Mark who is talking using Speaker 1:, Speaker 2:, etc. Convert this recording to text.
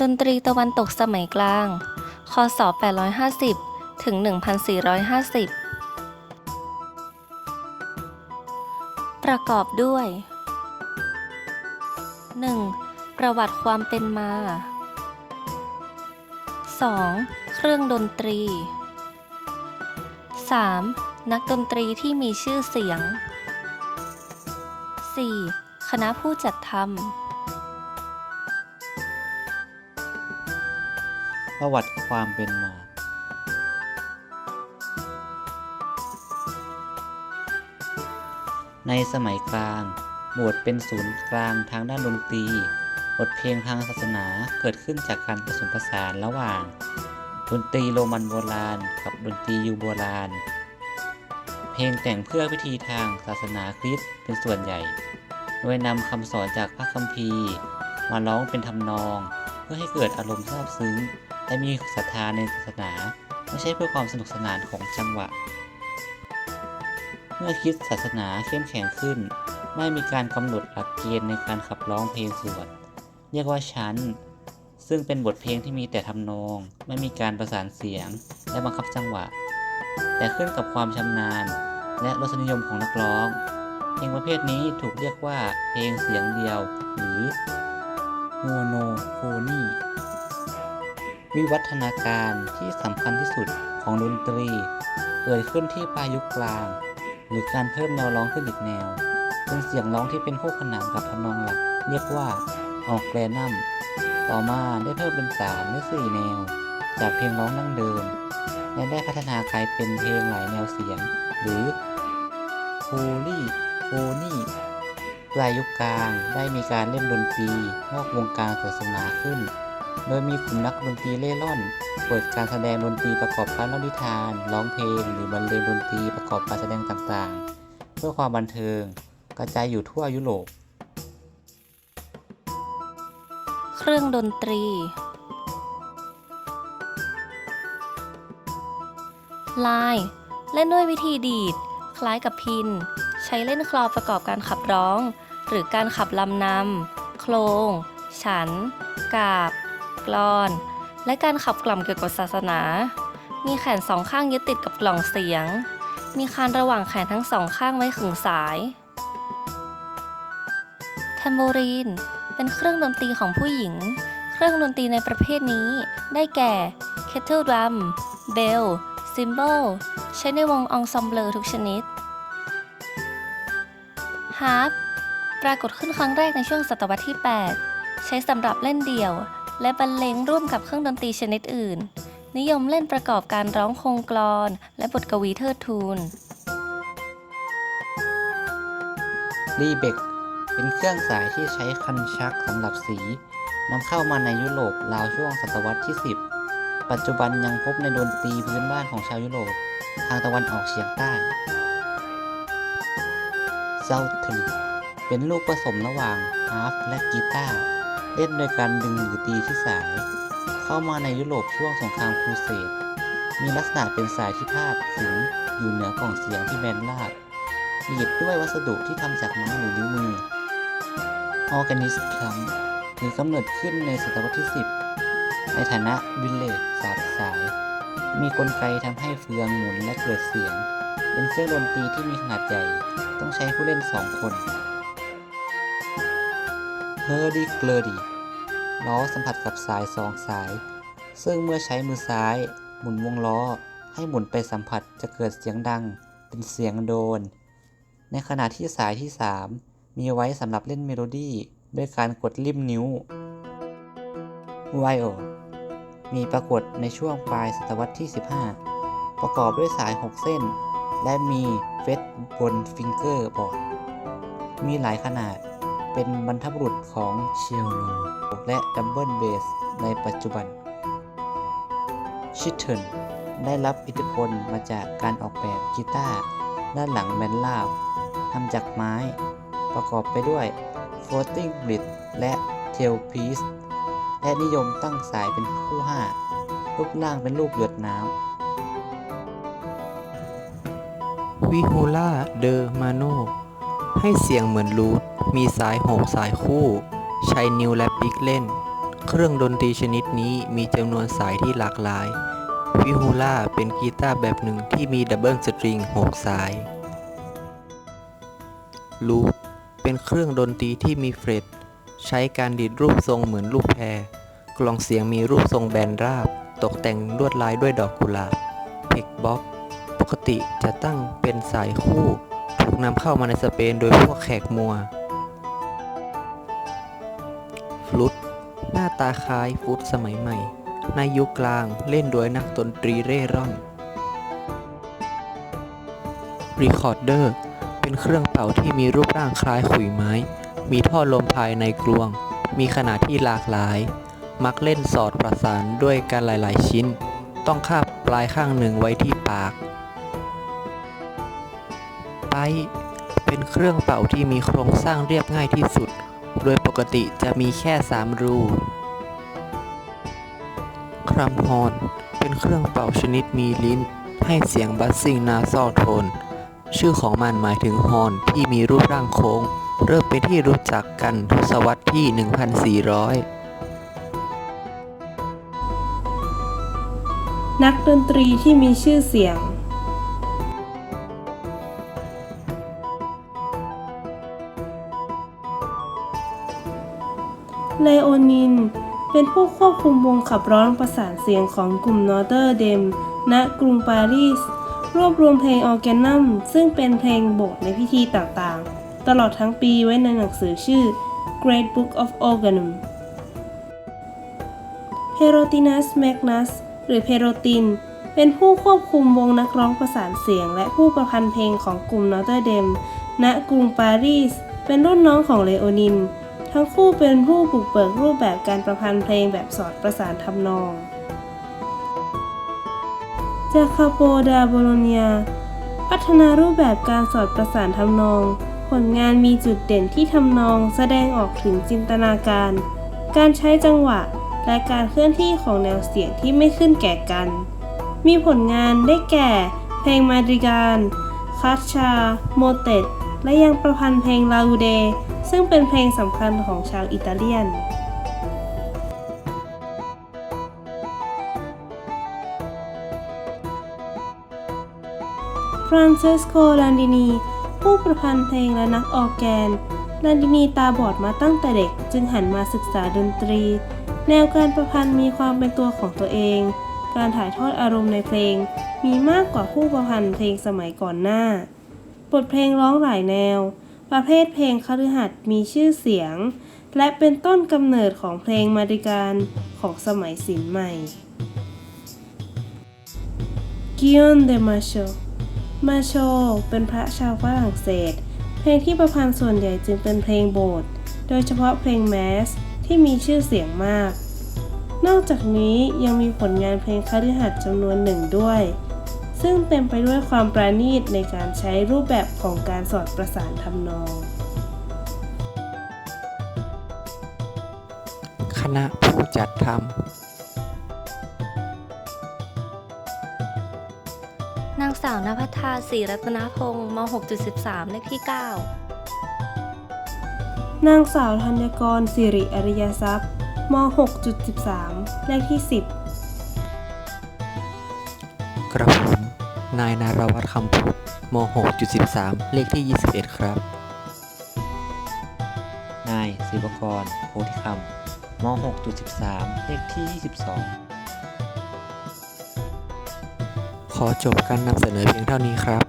Speaker 1: ดนตรีตะวันตกสมัยกลาง คศ 850 ถึง 1450 ประกอบด้วย 1. ประวัติความเป็นมา 2. เครื่องดนตรี 3. นักดนตรีที่มีชื่อเสียง 4. คณะผู้จัดทำ
Speaker 2: ประวัติความเป็นมา ในสมัยกลางโบสถ์เป็นศูนย์กลางทางด้านดนตรี บทเพลงทางศาสนาเกิดขึ้นจากการผสมผสานระหว่าง ดนตรีโรมันโบราณ กับดนตรียูโบราณ เพลงแต่งเพื่อพิธีทางศาสนาคริสต์เป็นส่วนใหญ่ โดยนำคำสอนจากพระคัมภีร์ มาร้องเป็นทำนอง เพื่อให้เกิดอารมณ์ซาบซึ้ง และมีศรัทธาในศาสนา ไม่ใช่เพื่อความสนุกสนานของจังหวะ เมื่อคิดศาสนาเข้มแข็งขึ้น ไม่มีการกำหนดหลักเกณฑ์ในการขับร้องเพลงสวดเรียกว่าชั้น ซึ่งเป็นบทเพลงที่มีแต่ทำนอง ไม่มีการประสานเสียง และบังคับจังหวะ แต่ขึ้นกับความชำนาญ และรสนิยมของนักร้องเพลงประเภทนี้ถูกเรียกว่าเพลงเสียงเดียว หรือโมโนโฟนี วิวัฒนาการที่สำคัญที่สุดของดนตรี เกิดขึ้นที่ปลายยุคกลาง หรือการเพิ่มแนวร้องขึ้นอีกแนว เป็นเสียงร้องที่เป็นคู่ขนานกับทำนองหลัก เรียกว่าออกแกรนัมต่อมาได้เพิ่มเป็น3และ4แนว จากเพลงร้องดั้งเดิม และได้พัฒนากลายเป็นเพลงหลายแนวเสียง หรือโพลีโฟนีปลายยุคกลางได้มีการเล่นดนตรีนอกวงการศาสนาขึ้น โดยมีกลุ่มนักดนตรีเล่ร่อน เปิดการแสดงดนตรีประกอบการเล่านิทาน ร้องเพลง หรือบรรเลงดนตรีประกอบการแสดงต่างๆ เพื่อความบันเทิง กระจายอยู่ทั่วยุโรป
Speaker 1: เครื่องดนตรี ลาย เล่นด้วยวิธีดีด คล้ายกับพิน ใช้เล่นคลอประกอบการขับร้อง หรือการขับลำนำโครงฉัน กาบ กลอน และการขับกล่อมเกี่ยวกับศาสนา มีแขนสองข้างยึดติดกับกล่องเสียง มีคานระหว่างแขนทั้งสองข้างไว้ขึงสายแทมโบรีน เป็นเครื่องดนตรีของผู้หญิง เครื่องดนตรีในประเภทนี้ ได้แก่ เคทเทิลดรัม เบล ซิม b บล ใช้ในวงองซอมเบลทุกชนิด ฮาร์ป ปรากฏขึ้นครั้งแรกในช่วงศตวรรษที่ 8 ใช้สำหรับเล่นเดี่ยว และบรรเลงร่วมกับเครื่องดนตรีชนิดอื่น นิยมเล่นประกอบการร้องโครงกลอน และบทกวีเทิดทูน
Speaker 2: รีเบกเป็นเครื่องสายที่ใช้คันชักสำหรับสีนำเข้ามาในยุโรปราวช่วงศตวรรษที่ 10 ปัจจุบันยังพบในดนตรีพื้นบ้านของชาวยุโรป ทางตะวันออกเฉียงใต้เซาทรีเป็นลูกผสมระหว่างฮาร์ฟและกีตาร์ เล่นโดยการดึงหรือตีที่สาย เข้ามาในยุโรปช่วงสงครามครูเสดมีลักษณะเป็นสายที่พาดขึงอยู่เหนือกล่องเสียงที่แบนราบหนีบด้วยวัสดุที่ทำจากไม้หรือนิ้วมือออร์แกนิสครัมถือกำเนิดขึ้นในศตวรรษที่ 10 ในฐานะวิลเลจสาบสาย มีกลไกทำให้เฟืองหมุนและเกิดเสียง เป็นเครื่องดนตรีที่มีขนาดใหญ่ ต้องใช้ผู้เล่นสองคน เฮอร์ดีเกลดีล้อสัมผัสกับสายสองสาย ซึ่งเมื่อใช้มือซ้าย หมุนวงล้อ ให้หมุนไปสัมผัสจะเกิดเสียงดัง เป็นเสียงโดน ในขณะที่สายที่ 3 มีไว้สำหรับเล่นเมโลดี้ด้วยการกดริมนิ้วไวโอมีปรากฏในช่วงปลายศตวรรษที่ 15 ประกอบด้วยสาย 6 เส้น และมีเฟสบนฟิงเกอร์บอร์ด มีหลายขนาด เป็นบรรพบุรุษของเชลโลและดับเบิลเบสในปัจจุบัน ชิทเทิลได้รับอิทธิพลมาจากการออกแบบกีตาร์ด้านหลังแมนลาบทำจากไม้ ประกอบไปด้วย floating grid และ tail piece และนิยมตั้งสายเป็นคู่5รูปร่างเป็นรูปหยดน้ำ
Speaker 3: วิฮูล่าเดอมาโนให้เสียงเหมือนรูท มีสายโหกสายคู่ ใช้นิ้วและปิกเล่น เครื่องดนตรีชนิดนี้มีจำนวนสายที่หลากหลาย วิฮูล่าเป็นกีตาร์แบบหนึ่งที่มีดับเบิลสตริง6สายลูปเป็นเครื่องดนตรีที่มีเฟรตใช้การดีดรูปทรงเหมือนลูกแพร กลองเสียงมีรูปทรงแบนราบ ตกแต่งลวดลายด้วยดอกกุหลาบเพกบ็อกปกติจะตั้งเป็นสายคู่ ถูกนำเข้ามาในสเปนโดยพวกแขกมัว ฟลุต หน้าตาคล้ายฟลุตสมัยใหม่ ในยุคกลางเล่นโดยนักดนตรีเร่ร่อนรีคอร์ดเดอร์เป็นเครื่องเป่าที่มีรูปร่างคล้ายขุยไม้ มีท่อลมภายในกลวง มีขนาดที่หลากหลาย มักเล่นสอดประสานด้วยกันหลาย ๆ ชิ้น ต้องคาบปลายข้างหนึ่งไว้ที่ปากไปเป็นเครื่องเป่าที่มีโครงสร้างเรียบง่ายที่สุด โดยปกติจะมีแค่ 3 รู ครัมฮอน เป็นเครื่องเป่าชนิดมีลิ้น ให้เสียงบัสซิ่งนาซอลโทน ชื่อของมันหมายถึงฮอนที่มีรูปร่างโค้ง เริ่มเป็นที่รู้จักกันทศวรรษที่ 1400
Speaker 4: นักดนตรีที่มีชื่อเสียง เป็นผู้ควบคุมวงขับร้องประสานเสียงของกลุ่มนอเตอร์เดม ณ กรุงปารีส รวบรวมเพลงออร์แกนัม ซึ่งเป็นเพลงโบสถ์ในพิธีต่างๆ ตลอดทั้งปีไว้ในหนังสือชื่อ Great Book of Organum เพโรตินัสแมกนัสหรือเพโรติน เป็นผู้ควบคุมวงนักร้องประสานเสียง และผู้ประพันธ์เพลงของกลุ่มนอเตอร์เดม ณ กรุงปารีส เป็นรุ่นน้องของเลโอนิน ทั้งคู่เป็นผู้บุกเบิกรูปแบบการประพันธ์เพลงแบบสอดประสานทำนองจาคาโปดาโบโลเนียพัฒนารูปแบบการสอดประสานทำนอง ผลงานมีจุดเด่นที่ทำนองแสดงออกถึงจินตนาการ การใช้จังหวะและการเคลื่อนที่ของแนวเสียงที่ไม่ขึ้นแก่กัน มีผลงานได้แก่ เพลงมาดริกาลคาชา โมเตตและยังประพันธ์เพลงลาอูเด ซึ่งเป็นเพลงสำคัญของชาวอิตาเลียนฟรานเซสโกลันดินี ผู้ประพันธ์เพลงและนักออกแกนลันดินีตาบอดมาตั้งแต่เด็กจึงหันมาศึกษาดนตรี แนวการประพันธ์มีความเป็นตัวของตัวเอง การถ่ายทอดอารมณ์ในเพลง มีมากกว่าผู้ประพันธ์เพลงสมัยก่อนหน้า บทเพลงร้องหลายแนว ประเภทเพลงคฤหัสถ์มีชื่อเสียง และเป็นต้นกำเนิดของเพลงมาดิการของสมัยศิลป์ใหม่ กิออนเดมาโชมาโชเป็นพระชาวฝรั่งเศส เพลงที่ประพันธ์ส่วนใหญ่จึงเป็นเพลงโบสถ์โดยเฉพาะเพลงแมสที่มีชื่อเสียงมาก นอกจากนี้ยังมีผลงานเพลงคฤหัสถ์จำนวนหนึ่งด้วย ซึ่งเต็มไปด้วยความประณีตในการใช้รูปแบบของการสอดประสานทำนอง
Speaker 3: คณะผู้จัดท
Speaker 1: นางสาวนภัทราศรีรัตนพงศ์ม 6.13 เลขที่ 9
Speaker 4: นางสาวธัญกรสิริอริยทรัพย์ม 6.13 เลขที่ 10ำ
Speaker 3: กระผม นายนารวัตรคำพุทธม 6.13 เลขที่ 21 ครับ
Speaker 2: นายศิวกรโพธิคำม 6.13 เลขที่ 22
Speaker 3: ขอจบการนำเสนอเพียงเท่านี้ครับ